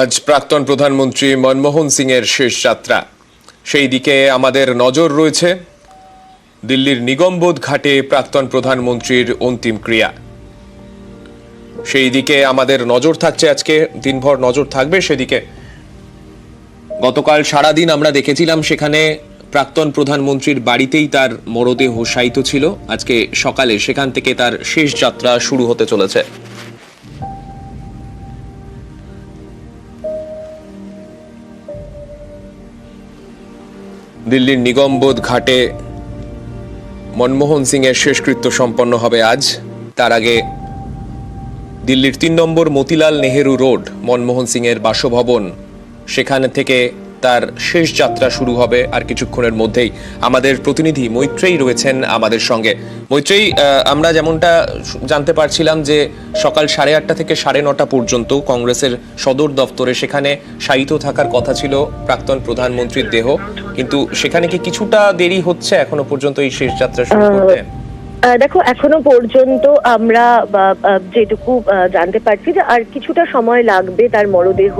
আজ প্রাক্তন প্রধানমন্ত্রী মনমোহন সিং এর শেষ যাত্রা। সেই দিকে আমাদের নজর রয়েছে দিল্লির নিগমবোধ ঘাটে প্রাক্তন প্রধানমন্ত্রীর অন্তিম ক্রিয়া। সেই দিকে আমাদের নজর থাকছে আজকে, দিনভর নজর থাকবে সেদিকে। গতকাল সারাদিন আমরা দেখেছিলাম সেখানে প্রাক্তন প্রধানমন্ত্রীর বাড়িতেই তার মরদেহ শায়িত ছিল। আজকে সকালে সেখান থেকে তার শেষ যাত্রা শুরু হতে চলেছে। দিল্লির নিগমবোধ ঘাটে মনমোহন সিং এর শেষকৃত্য সম্পন্ন হবে আজ। তার আগে দিল্লির তিন নম্বর মতিলাল নেহেরু রোড মনমোহন সিং এর বাসভবন। সেখানে থেকে তার শেষ যাত্রা শুরু হবে আর কিছুক্ষণের মধ্যেই আমাদের প্রতিনিধি মৈত্রেয়ী রয়েছেন আমাদের সঙ্গে। মৈত্রেয়ী আহ, আমরা যেমনটা জানতে পারছিলাম যে সকাল সাড়ে আটটা থেকে সাড়ে নটা পর্যন্ত কংগ্রেসের সদর দপ্তরে সেখানে শায়িত থাকার কথা ছিল প্রাক্তন প্রধানমন্ত্রীর দেহ। কিন্তু সেখানে কি কিছুটা দেরি হচ্ছে এখনও পর্যন্ত এই শেষ যাত্রা শুরু করতে? দেখো, এখনও পর্যন্ত আমরা যেটুকু জানতে পারছি যে আর কিছুটা সময় লাগবে তার মরদেহ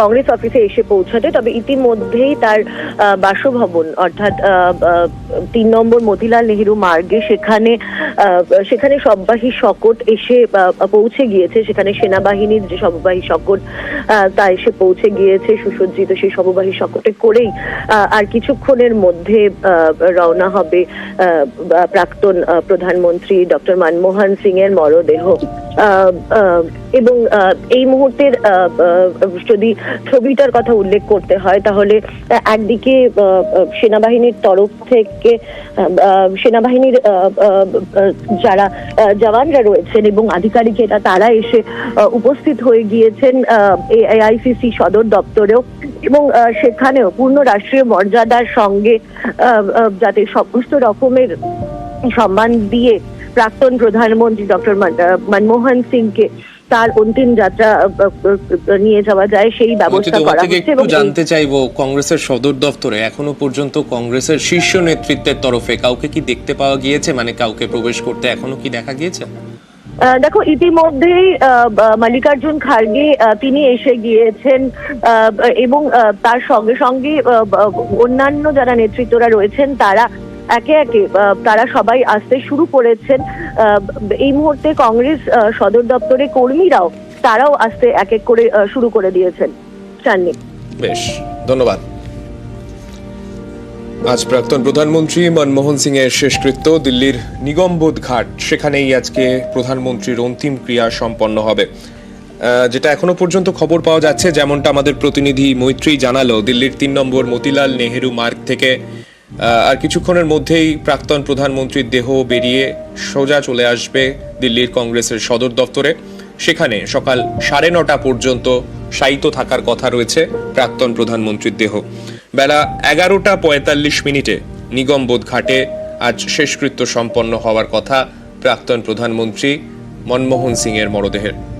কংগ্রেস অফিসে এসে পৌঁছাতে। তবে ইতিমধ্যেই তার বাসভবন, অর্থাৎ তিন নম্বর মতিলাল নেহেরু মার্গে সেখানে সেখানে সববাহী শকট এসে পৌঁছে গিয়েছে। সেখানে সেনাবাহিনীর যে সববাহী শকট তা এসে পৌঁছে গিয়েছে। সুসজ্জিত সেই সববাহী শকটে করেই আর কিছুক্ষণের মধ্যে রওনা হবে প্রাক্তন প্রধানমন্ত্রী ডক্টর মনমোহন সিং এর মরদেহ এবং এই মুহূর্তের যদি ছবিটার কথা উল্লেখ করতে হয়, তাহলে একদিকে সেনাবাহিনীর তরফ থেকে সেনাবাহিনীর যারা জওয়ানরা রয়েছেন এবং আধিকারিকেরা, তারা এসে উপস্থিত হয়ে গিয়েছেন এআইসিসি সদর দপ্তরেও এবং সেখানেও পূর্ণ রাষ্ট্রীয় মর্যাদার সঙ্গে যাতে সমস্ত রকমের সম্মান দিয়ে প্রাক্তন প্রধানমন্ত্রী ডক্টর মনমোহন সিংকে তার অন্তিম যাত্রা নিয়ে যাওয়া যায় সেই ব্যবস্থা করা হচ্ছে একটু এবং জানতে চাইব কংগ্রেসের সদর দপ্তরে এখনও পর্যন্ত কংগ্রেসের শীর্ষ নেতৃত্বের তরফে কাউকে কি দেখতে পাওয়া গিয়েছে? মানে কাউকে প্রবেশ করতে এখনও কি দেখা গিয়েছে? দেখো ইতিমধ্যেই মল্লিকার্জুন খার্গে তিনি এসে গিয়েছেন এবং তার সঙ্গে সঙ্গে অন্যান্য যারা নেতৃত্বরা রয়েছেন তারা একে একে তারা সবাই আসতে শুরু করেছেন। এই মুহূর্তে কংগ্রেস সদর দপ্তরে কর্মীরাও তারাও আসতে এক এক করে শুরু করে দিয়েছেন। চাননি। বেশ, ধন্যবাদ। আজ প্রাক্তন প্রধানমন্ত্রী মনমোহন সিং এর শেষকৃত্য দিল্লির নিগমবোধ ঘাট। সেখানেই আজকে প্রধানমন্ত্রীর অন্তিম ক্রিয়া সম্পন্ন হবে। যেটা এখনও পর্যন্ত খবর পাওয়া যাচ্ছে, যেমনটা আমাদের প্রতিনিধি মৈত্রী জানালো, দিল্লির তিন নম্বর মতিলাল নেহেরু মার্গ থেকে আর কিছুক্ষণের মধ্যেই প্রাক্তন প্রধানমন্ত্রীর দেহ বেরিয়ে সোজা চলে আসবে দিল্লির কংগ্রেসের সদর দপ্তরে সেখানে সকাল সাড়ে নটা পর্যন্ত শায়িত থাকার কথা রয়েছে প্রাক্তন প্রধানমন্ত্রীর দেহ। বেলা এগারোটা পঁয়তাল্লিশ মিনিটে নিগমবোধ ঘাটে আজ শেষকৃত্য সম্পন্ন হওয়ার কথা প্রাক্তন প্রধানমন্ত্রী মনমোহন সিং এর মরদেহের।